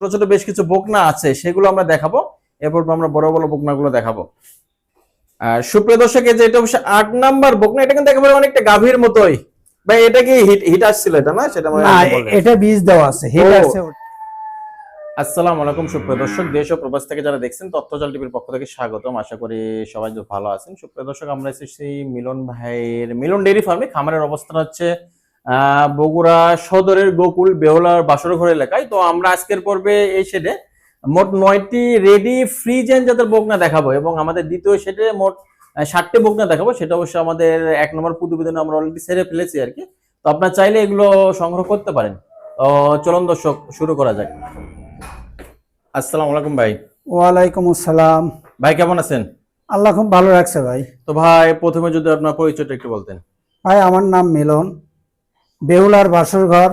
ছোট ছোট বেশ কিছু বকনা আছে সেগুলো আমরা দেখাবো। এরপর আমরা বড় বড় বকনাগুলো দেখাবো। আর সুপ্রিয় দর্শক যে এটা অবশ্য আট নাম্বার বকনা এটা কিন্তু একেবারে অনেকটা গাভীর মতোই। ভাই এটা কি হিট হিট আসছিল এটা না? সেটা মানে এটা বীজ দেওয়া আছে হিট আছে আসসালামু আলাইকুম সুপ্রিয় দর্শক দেশ ও প্রবাস থেকে যারা দেখছেন তথ্যজাল টিভির পক্ষ থেকে স্বাগতম। আশা করি সবাই ভালো আছেন। সুপ্রিয় দর্শক আমরা এসেছি মিলন ভাইয়ের মিলন ডেইরি ফার্মে। খামারের অবস্থান হচ্ছে বগুড়া সদরের গোকুল বেহলার বাসরঘর এলাকায়। তো আমরা আজকের পর্বে এই শেডে মোট নয়টি রেডি ফ্রিজেন জাতের বকনা দেখাবো এবং আমাদের দ্বিতীয় শেডে মোট ষাটটি বকনা দেখাবো। সেটা অবশ্য আমাদের এক নম্বর প্রতিবেদনে আমরা অলরেডি সেরে ফেলেছি আর কি। তো আপনার চাইলে এগুলো সংগ্রহ করতে পারেন। তো চলুন দর্শক শুরু করা যাক। আসসালামু আলাইকুম ভাই। ওয়ালাইকুম আসসালাম। ভাই কেমন আছেন? আল্লাহ খুব ভালো রাখছে ভাই। তো ভাই প্রথমে যদি আপনার পরিচয়টা একটু বলতেন। ভাই আমার নাম মিলন। বেহুলার বাসর ঘর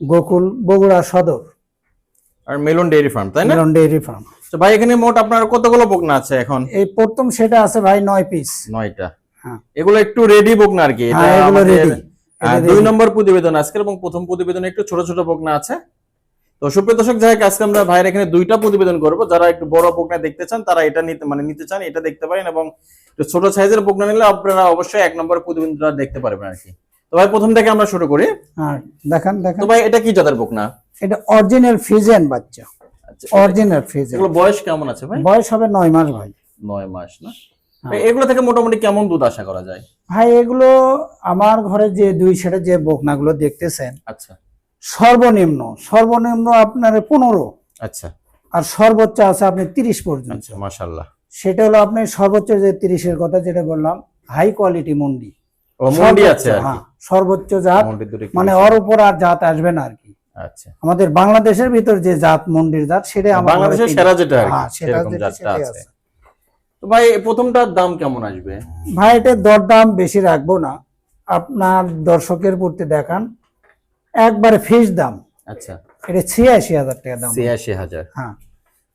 গোকুল বগুড়া সদর। আর মেলন ডেয়ারি ফার্ম তাই না? Milan dairy farm. তো ভাই এখানে মোট আপনার কতগুলো বকনা আছে এখন? এই প্রথম সেটা আছে ভাই নয় পিস। নয়টা। হ্যাঁ। এগুলো একটু রেডি বকনা আর কি এটা হ্যাঁ, এগুলো। আহ, দুই নম্বর প্রতিবেদন আজকের এবং প্রথম প্রতিবেদনে একটু ছোট ছোট বকনা আছে। তো সুপ্রিয় দর্শক যাই আজকে আমরা ভাইয়ের এখানে দুইটা প্রতিবেদন করব। যারা একটু বড় বকনা দেখতে চান তারা এটা নিতে মানে নিতে চান এটা দেখতে পারেন এবং ছোট সাইজের বকনা নিলে আপনারা অবশ্যই এক নম্বর প্রতিবেদনটা দেখতে পারবেন আর কি। তো ভাই প্রথম থেকে আমরা শুরু করি। হ্যাঁ দেখান দেখান। তো ভাই এটা কি জাতের বকনা এটা অরিজিনাল ফ্রিজেন বাচ্চা। আচ্ছা অরিজিনাল ফ্রিজেন এগুলো বয়স কেমন আছে ভাই? বয়স হবে নয় মাস ভাই। নয় মাস না? হ্যাঁ। এগুলো থেকে মোটামুটি কেমন দুধ আশা করা যায়? ভাই এগুলো আমার ঘরে যে দুই সেটা যে বকনাগুলো দেখতেছেন আচ্ছা। সর্বনিম্ন সর্বনিম্ন আপনার পনেরো। আচ্ছা। আর সর্বোচ্চ আছে আপনি তিরিশ পর্যন্ত। আচ্ছা মাশাল্লাহ সেটা হলো আপনি সর্বোচ্চ যে তিরিশের কথা যেটা বললাম হাই কোয়ালিটি মন্ডি। মন্ডি সর্বোচ্চ, আছে আর কি। হ্যাঁ, সর্বোচ্চ জাত মানে। ওর উপর আর জাত আসবে না আর কি। আচ্ছা। আমাদের বাংলাদেশের ভিতর যে জাত মন্ডির জাত সেটা বাংলাদেশের সেরা যেটা হ্যাঁ, সেটা জাতটা আছে। আছে। তো ভাই প্রথমটার দাম কেমন আসবে? ভাই এটার দরদাম বেশি রাখব না। আপনার দর্শকের প্রতি দেখান একবারে ফিস দাম। আচ্ছা। এটা ছিয়াশি হাজার টাকা দাম। ছিয়াশি হাজার। হ্যাঁ।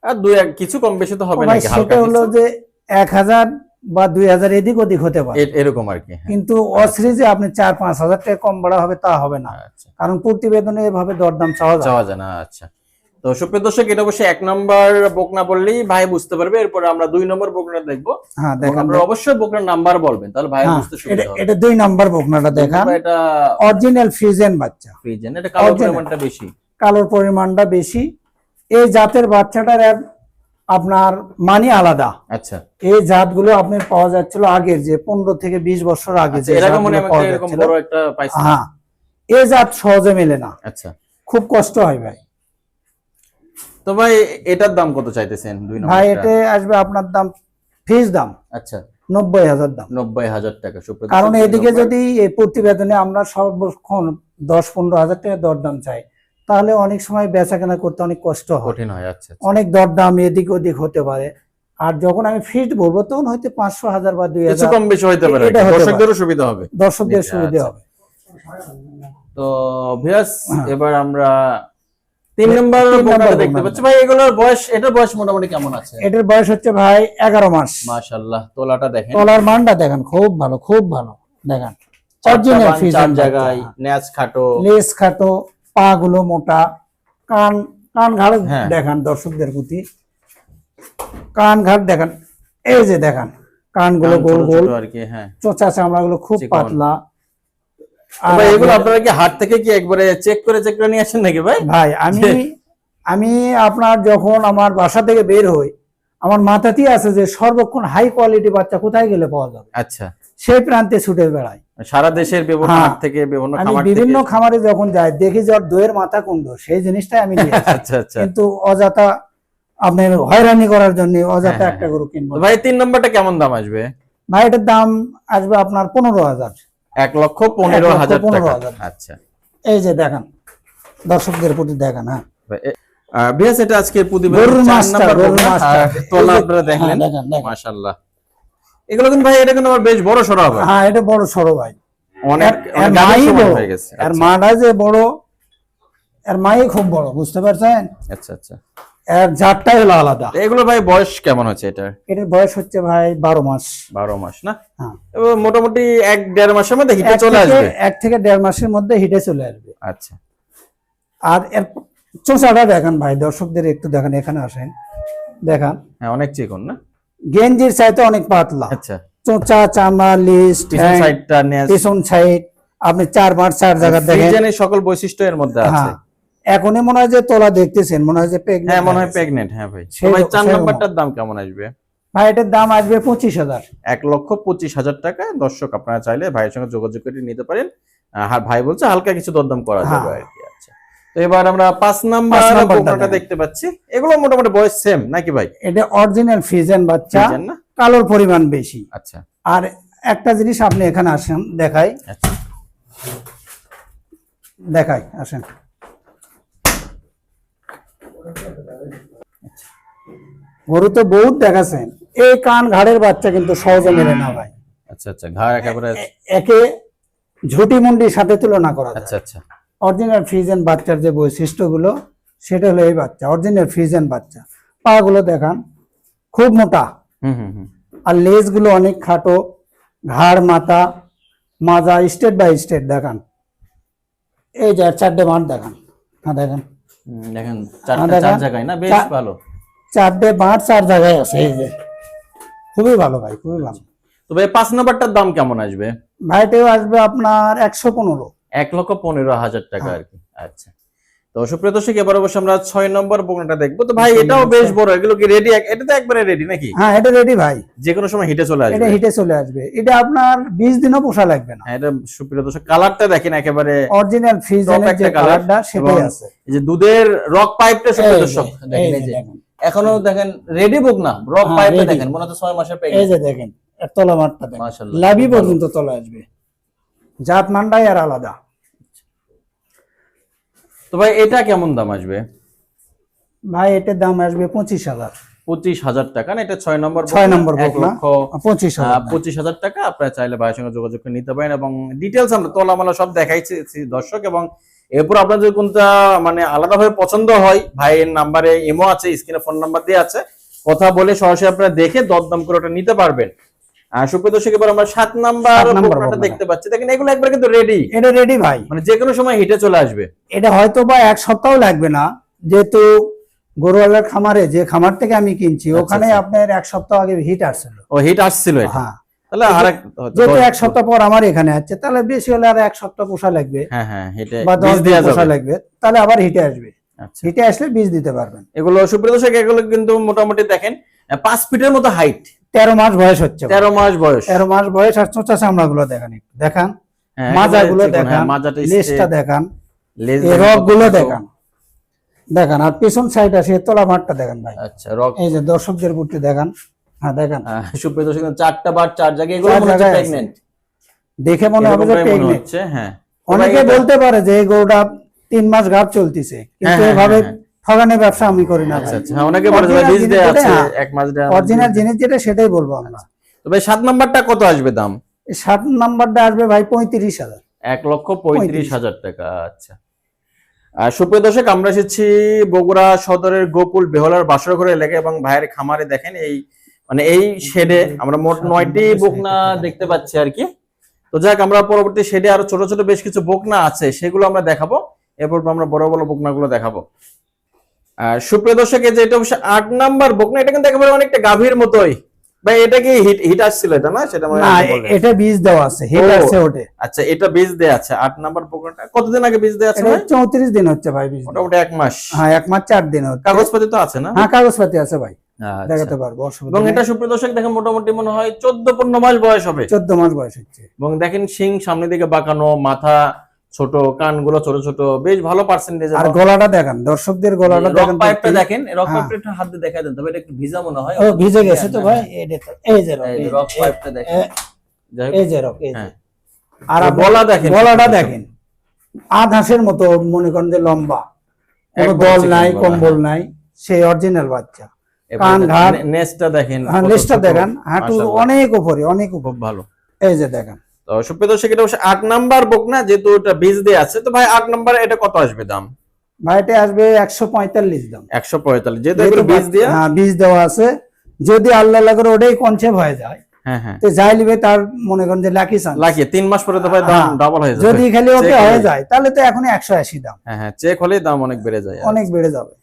আর এক কিছু কম বেশি তো হবে হালকা সেটা হলো যে এক হাজার বা দুই হাজার এদিক ওদিক হতে পারে। এরকম আর কি হ্যাঁ। কিন্তু অসিরিজে আপনি চার পাঁচ হাজার টাকা কম বাড়া হবে তা হবে না। আচ্ছা। কারণ প্রতিবেদনে এভাবে দরদাম চাওয়া যায়। না আচ্ছা। তো সুপ্রিয় দর্শক এটা অবশ্যই এক নম্বর বকনা বললেই ভাই বুঝতে পারবে। এরপর আমরা দুই নম্বর বকনা দেখব। হ্যাঁ দেখান আপনারা অবশ্যই বকনার নাম্বার বলবেন তাহলে ভাই হ্যাঁ, বুঝতে এটা সুবিধা হবে। এটা দুই নাম্বার বকনাটা দেখান। এটা অরিজিনাল ফ্রিজেন বাচ্চা। ফ্রিজেন এটা কালো Original। পরিমাণটা বেশি। কালোর পরিমাণটা বেশি। এই জাতের বাচ্চাটার আপনার মানি আলাদা। আচ্ছা। এই জাতগুলো আপনার পাওয়া যাচ্ছিল আগের যে পনেরো থেকে বিশ বছর আগে আচ্ছা হয় এই জাত সহজে মেলে না। আচ্ছা। খুব কষ্ট হয় ভাই। তো ভাই এটার দাম কত চাইতেছেন? দুই নম্বর ভাই এটা আসবে আপনার দাম ফিস দাম। আচ্ছা। নব্বই হাজার দাম। নব্বই হাজার টাকা কারণ এদিকে যদি প্রতিবেদনে আমরা সর্বক্ষণ দশ পনেরো হাজার টাকা দরদাম চাই তাহলে অনেক সময় বেচা কেনা করতে অনেক কষ্ট হয়। কঠিন হয় আচ্ছা আচ্ছা। অনেক দরদাম এদিক ওদিক হতে পারে। আর যখন আমি ফিট বলব তখন হয়তো পাঁচশো হাজার বা দুই হাজার কম বেশি হতে পারে। দর্শকদেরও সুবিধা হবে। দর্শকদের সুবিধা আচ্ছা। হবে। তো ভিয়াস হ্যাঁ। এবার আমরা তিন নম্বর দেখতে পাচ্ছি। ভাই এগুলোর বয়স এটার বয়স মোটামুটি কেমন আছে? এটার বয়স হচ্ছে ভাই এগারো মাস। মাশাআল্লাহ তোলাটা দেখেন। তোলার মানটা দেখেন খুব ভালো খুব ভালো। দেখেন অরিজিনাল চার জায়গায় ন্যাচ খাটো। লেস খাটো পা গুলো মোটা কান কান ঘাট হ্যাঁ। দেখান দর্শকদের প্রতি। কান ঘাট দেখান এই যে দেখান কানগুলো কান গোল গোল ছোট আর কি হ্যাঁ। চোচা চামড়া গুলো খুব পাতলা। ভাই এগুলো আপনারা কি হাট থেকে কি একবারে চেক করে চেক করে নিয়ে আসেন নাকি ভাই? ভাই আমি আমি আপনার যখন আমার বাসা থেকে বের হই আমার মাথাতেই আছে যে সর্বক্ষণ হাই কোয়ালিটি বাচ্চা কোথায় গেলে পাওয়া যাবে? আচ্ছা। সেই প্রান্তে ছুটে বেড়াই। সারা দেশের বিভিন্ন হ্যাঁ। থেকে বিভিন্ন আমি খামার বিভিন্ন খামারে যখন যাই দেখি যে দইয়ের মাথা কুণ্ড সেই জিনিসটাই আমি আচ্ছা আচ্ছা। কিন্তু অযথা আপনার হয়রানি করার জন্য অযথা হ্যাঁ, একটা গরু কিনবো ভাই তিন নম্বরটা কেমন দাম আসবে? ভাই এটার দাম আসবে আপনার পনেরো হাজার। এক লক্ষ পনেরো হাজার পনেরো হাজার। আচ্ছা। এই যে দেখান দর্শকদের প্রতি দেখান হ্যাঁ। বিয়াস এটা আজকে প্রতিবেদন গরুর মাস্টার, গরুর। আর তোলা আপনারা দেখলেন। হ্যাঁ। মাশাআল্লাহ। এগুলো কিন্তু ভাই এটা কিন্তু আমার বেশ বড় সড়ো হবে হ্যাঁ এটা বড় সড়ো ভাই। অনেক মাই হয়ে গেছে। এর আচ্ছা, মাটা যে বড় এর মাই খুব বড় বুঝতে পারছেন? আচ্ছা আচ্ছা। এর জাতটাই হলো আলাদা। এগুলো ভাই বয়স কেমন হচ্ছে এটা এটার বয়স হচ্ছে ভাই বারো মাস। বারো মাস না? হ্যাঁ। মোটামুটি এক দেড় মাসের মধ্যে হিটে চলে আসবে? এক থেকে দেড় মাসের মধ্যে হিটে চলে আসবে। আচ্ছা। আর এর চোষাটা দেখান ভাই দর্শকদের একটু দেখান এখানে আসেন। দেখান। হ্যাঁ অনেক চিকন না? গেঞ্জির চাইতে অনেক পাতলা। আচ্ছা। চোঁচা চামড়া লিস্ট পিছন সাইড আপনি চার বার চার জায়গা দেখেন। সকল বৈশিষ্ট্য এর মধ্যে আছে। হ্যাঁ এখনই মনে হয় যে তোলা দেখতেছেন মনে হয় যে pregnant হ্যাঁ মনে হয় প্রেগনেন্ট হ্যাঁ ভাই। ভাই চার নাম্বারটার দাম কেমন আসবে? ভাই এটার দাম আসবে পঁচিশ হাজার। এক লক্ষ পঁচিশ হাজার টাকা। দর্শক আপনারা চাইলে ভাইয়ের সঙ্গে যোগাযোগ করে নিতে পারেন। আর ভাই বলছে হালকা কিছু দরদাম করা যাবে হ্যাঁ। আর কি। এবার আমরা পাঁচ নাম্বার দেখেন। দেখতে পাচ্ছি। এগুলো মোটামুটি বয়স সেম নাকি ভাই? এটা অরিজিনাল ফ্রিজেন বাচ্চা কালোর পরিমাণ বেশি। আচ্ছা। আর একটা জিনিস আপনি এখানে আসেন দেখাই। আচ্ছা। দেখাই আসেন। গরু তো বহুত দেখাছেন এই কান ঘাড়ের বাচ্চা কিন্তু সহজে মেলে না ভাই। আচ্ছা আচ্ছা। ঘাড় একেবারে একে ঝুটি মুন্ডির সাথে তুলনা করা আচ্ছা আচ্ছা। অরিজিনাল ফ্রিজেন বাচ্চার যে বৈশিষ্ট্যগুলো সেটা হলো এই বাচ্চা অরিজিনাল ফ্রিজেন বাচ্চা। পাগুলো দেখান খুব মোটা। হুম হুম হুম। আর লেজগুলো অনেক খাটো ঘাড় মাথা মাজা স্টেট বাই স্টেট দেখান। এই যে চারটে মাঠ দেখান। হ্যাঁ দেখেন। দেখেন চার জায়গায় না? বেশ ভালো। চারটে মাঠ চার জায়গায় আছে এই যে। খুবই ভালো ভাই খুবই ভালো। তো ভাই পাঁচ নাম্বারটার দাম কেমন আসবে? ভাইটাও আসবে আপনার একশো পনেরো। এক লক্ষ পনেরো হাজার টাকা হ্যাঁ। আর কি। আচ্ছা। তো সুপ্রিয় দর্শক এবার অবশ্য আমরা ছয় নম্বর বকনাটা দেখব। তো ভাই এটাও বেশ বড়। এগুলো কি রেডি এটা তো একবারে রেডি নাকি? হ্যাঁ এটা রেডি ভাই। যে কোনো সময় হিটে চলে এটা আসবে হিটে চলে আসবে। এটা আপনার বিশ দিনও পোষা লাগবে না। হ্যাঁ এটা সুপ্রিয় দর্শক কালারটা দেখেন একেবারে অরিজিনাল ফ্রিজেনের একটা যে কালারটা সেটাই আছে। এই যে দুধের রক পাইপটা সুপ্রিয় দর্শক। দেখেন এই যে। এখনও দেখেন রেডি বুক না রক হ্যাঁ, পাইপটা দেখেন মনে হচ্ছে ছয় মাসের এই প্যাকেজ যে দেখেন তলা মাঠটা দেখেন। মাশাআল্লাহ লাভি পর্যন্ত তলা আসবে। জাত মানটাই আর আলাদা। তো ভাই এটা কেমন দাম আসবে? ভাই এটার দাম আসবে পঁচিশ হাজার। পঁচিশ হাজার টাকা না? এটা ছয় নম্বর ছয় নম্বর এক বকনা। লক্ষ পঁচিশ পঁচিশ হাজার টাকা। আপনারা চাইলে ভাইয়ের সঙ্গে যোগাযোগ করে নিতে পারেন এবং ডিটেলস আমরা তোলামালা সব দেখাইছি দর্শক এবং এরপর আপনার যদি কোনটা মানে আলাদাভাবে পছন্দ হয় ভাইয়ের নাম্বারে ইমো আছে স্ক্রিনে ফোন নাম্বার দিয়ে আছে কথা বলে সরাসরি আপনারা দেখে দরদাম করে ওটা নিতে পারবেন। সুপ্রিয় দর্শক এবার আমরা সাত নাম্বার বকনাটা। দেখতে পাচ্ছি। দেখেন এগুলো একবার কিন্তু রেডি এটা রেডি ভাই। মানে যে কোনো সময় হিটে চলে আসবে। এটা হয়তো বা এক সপ্তাহ লাগবে না। যেহেতু গরুওয়ালার খামারে যে খামার থেকে আমি কিনছি ওখানে আচ্ছা। আপনার এক সপ্তাহ আগে হিট আসছিল। ও হিট আসছিল হ্যাঁ। তাহলে আর যেহেতু এক সপ্তাহ পর আমার এখানে আছে তাহলে বেশি হলে আর এক সপ্তাহ পোষা লাগবে। হ্যাঁ হ্যাঁ হিটে বা দশ দিন পোষা লাগবে। তাহলে আবার হিটে আসবে। আচ্ছা। হিটে আসলে বীজ দিতে পারবেন। এগুলো সুপ্রিয় দর্শক এগুলো কিন্তু মোটামুটি দেখেন পাঁচ ফিটের মতো হাইট তেরো মাস বয়স হচ্ছে তেরো মাস বয়স। তেরো মাস বয়স আর চোচা চামড়া গুলো দেখান একটু। দেখান। হ্যাঁ, মাজাগুলো একেবারে চিকন, দেখান হ্যাঁ, লেজটা দেখান। দেখেন রকগুলো দেখান। দেখান আর পিছন সাইড আছে তলা মাঠটা দেখান ভাই। আচ্ছা রক এই যে দর্শকদের বুটটি দেখান। হ্যাঁ দেখান। সুপ্রিয় দর্শক চারটা বার চার জায়গায় এগুলো মনে হচ্ছে জায়গায় দেখে মনে হবে যে মনে হ্যাঁ। অনেকে বলতে পারে যে এই গরুটা তিন মাস গাভ চলতেছে। কিন্তু হ্যাঁ, এভাবে হ্যাঁ, ঠগানি ব্যবসা আমি করি না আচ্ছা আচ্ছা। হ্যাঁ, অনেকে বলে যে দেয়া আছে এক মাস দেয়া অরিজিনাল জিনিস যেটা সেটাই বলব আমরা। তবে সাত নাম্বারটা কত আসবে দাম? সাত নাম্বারটা আসবে ভাই পঁয়ত্রিশ হাজার। এক লক্ষ পঁয়ত্রিশ। হাজার টাকা আচ্ছা। সুপ্রিয় দর্শক আমরা এসেছি বগুড়া সদরের গোকুল বেহলার বাসরঘর এলাকায় এবং ভাইয়ের খামারে দেখেন এই মানে এই শেডে আমরা মোট নয়টি বকনা দেখতে পাচ্ছি আর কি। তো যাক আমরা পরবর্তী শেডে আরও ছোট ছোট বেশ কিছু বকনা আছে সেগুলো আমরা দেখাবো। এরপর আমরা বড় বড় বকনাগুলো দেখাবো। সুপ্রিয় দর্শক এই যে এটা অবশ্য আট নাম্বার বকনা এটা কিন্তু একেবারে অনেকটা গাভীর মতোই। ভাই এটা কি হিট হিট আসছিল এটা না? সেটা মনে না এটা বীজ দেওয়া আছে হিট আছে ওটে। আচ্ছা এটা বীজ দেয়া আছে আট নাম্বার বকনাটা কতদিন আগে বীজ দেয়া আছে এটা ভাই? চৌত্রিশ দিন হচ্ছে ভাই বীজ দেওয়া। মোটামুটি এক মাস। হ্যাঁ এক মাস চার দিন হচ্ছে। কাগজপাতি তো আছে না? হ্যাঁ কাগজপাতি আছে ভাই। আচ্ছা। দেখাতে পারব অসুবিধা এবং এটা সুপ্রিয় দর্শক দেখেন মোটামুটি মনে হয় চোদ্দ পনেরো মাস বয়স হবে। চোদ্দ মাস বয়স হচ্ছে। এবং দেখেন শিং সামনের দিকে বাঁকানো মাথা ছোট কানগুলো ছোট ছোট বেশ ভালো পার্সেন্টেজ আর গলাটা দেখেন দর্শকদের গলাটা দেখেন পাইপটা। দেখেন রক হ্যাঁ। পাইপটা একটু হাত দিয়ে দেখা দেন তবে এটা একটু ভিজা মনে হয়। ও ভিজে গেছে তো ভাই? এই দেখো এই যে রক, পাইপটা দেখেন। যাই হোক, এই যে রক এই যে। হ্যাঁ। আর গলা দেখেন গলাটা দেখেন। আধ হাঁসের মতো মনে করেন যে লম্বা। কোনো দল নাই কম্বল নাই সেই অরিজিনাল বাচ্চা। কান, দেখেন, ঘাড়। নে- নেজটা দেখেন হ্যাঁ কত লেজটা হাঁটু অনেক উপরে অনেক উপরে। ভালো। এই যে দেখেন। তো সুপ্রিয় দর্শক এটা অবশ্য আট নাম্বার বুক না যেহেতু এটা বীজ দিয়ে আছে তো ভাই আট নাম্বার এটা কত আসবে দাম? ভাই এটা আসবে একশো পঁয়তাল্লিশ দাম। একশো পঁয়তাল্লিশ যেহেতু বীজ দিয়ে? হ্যাঁ বীজ দেওয়া আছে। যদি আল্লাহ করে ওটাই কনসেপ্ট হয়ে যায় হ্যাঁ হ্যাঁ। তো যাই নিবে তার মনে করেন যে লাকি চান্স লাগিয়ে তিন মাস পরে তো ভাই দাম। ডাবল হয়ে যাবে। যদি খালি ওকে হয়ে যায় তাহলে তো এখন একশো আশি দাম। হ্যাঁ হ্যাঁ চেক হলেই দাম অনেক বেড়ে যায়। অনেক বেড়ে যাবে।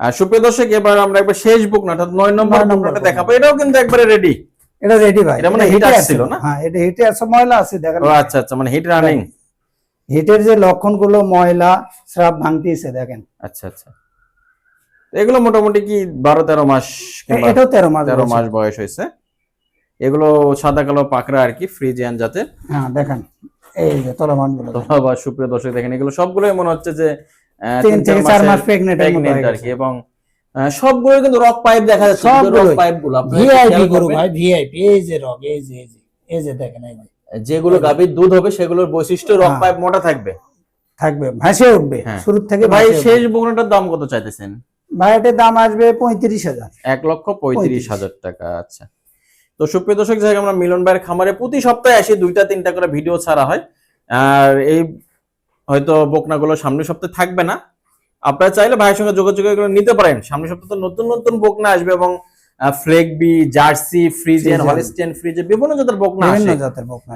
আর সুপ্রিয় দর্শক এবার আমরা একবার শেষ বুক না অর্থাৎ নয় নম্বর নয় নম্বর দেখাবো। এটাও কিন্তু একবারে রেডি এটা রেডি ভাই। এটা মানে হিট আসছিল না? হ্যাঁ এটা হিটে আছে ময়লা আছে দেখেন। ও আচ্ছা আচ্ছা মানে হিট রানিং হিটের যে লক্ষণগুলো ময়লা স্রাব ভাঙতেছে দেখেন। আচ্ছা আচ্ছা। এগুলো মোটামুটি কি বারো তেরো মাস এটাও তেরো মাস তেরো বয়স। মাস বয়স হয়েছে। এগুলো সাদা কালো পাকড়া আর কি ফ্রিজিয়ান জাতের। হ্যাঁ দেখেন। এই যে তলমানগুলো বা সুপ্রিয় দর্শক দেখেন এগুলো সবগুলোই মনে হচ্ছে যে তিন থেকে চার মাস প্রেগনেন্ট আর কি এবং সবগুলো কিন্তু রক পাইপ দেখা যাচ্ছে সবগুলোই। রক পাইপগুলো আপনারা ভিআইপি গরু ভাই ভিআইপি এই যে রগ এই যে এই যে এই যে দেখেন এই যে। যেগুলো গাভীর দুধ হবে সেগুলোর বৈশিষ্ট্য রক হ্যাঁ। পাইপ মোটা থাকবে। থাকবে ভাসে উঠবে হ্যাঁ। শুরু থেকে ভাই শেষ বগুড়াটার দাম কত চাইতেছেন? ভাই এটার দাম আসবে পঁয়ত্রিশ হাজার। এক লক্ষ পঁয়ত্রিশ পঁয়ত্রিশ। হাজার টাকা আচ্ছা। তো সুপ্রিয় দর্শক যাই আমরা মিলন ভাইয়ের খামারে প্রতি সপ্তাহে আসি দুইটা তিনটা করে ভিডিও ছাড়া হয়। আর এই হয়তো বকনাগুলো সামনের সপ্তাহে থাকবে না। আপনারা চাইলে ভাইয়ের সঙ্গে যোগাযোগ করে নিতে পারেন। সামনে সপ্তাহে নতুন নতুন বকনা আসবে এবং ফ্লেগবি জার্সি ফ্রিজিয়ান। হলিস্টিয়ান ফ্রিজে বিভিন্ন জাতের বকনা আসে।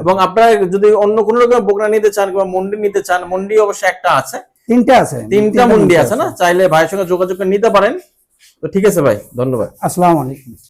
এবং আপনারা যদি অন্য কোন রকম বকনা নিতে চান কিংবা মন্ডি নিতে চান মন্ডি অবশ্যই একটা আছে। তিনটা আছে। তিনটা মন্ডি আছে না? চাইলে ভাইয়ের সঙ্গে যোগাযোগ করে নিতে পারেন। তো ঠিক আছে ভাই ধন্যবাদ। আসসালামু আলাইকুম।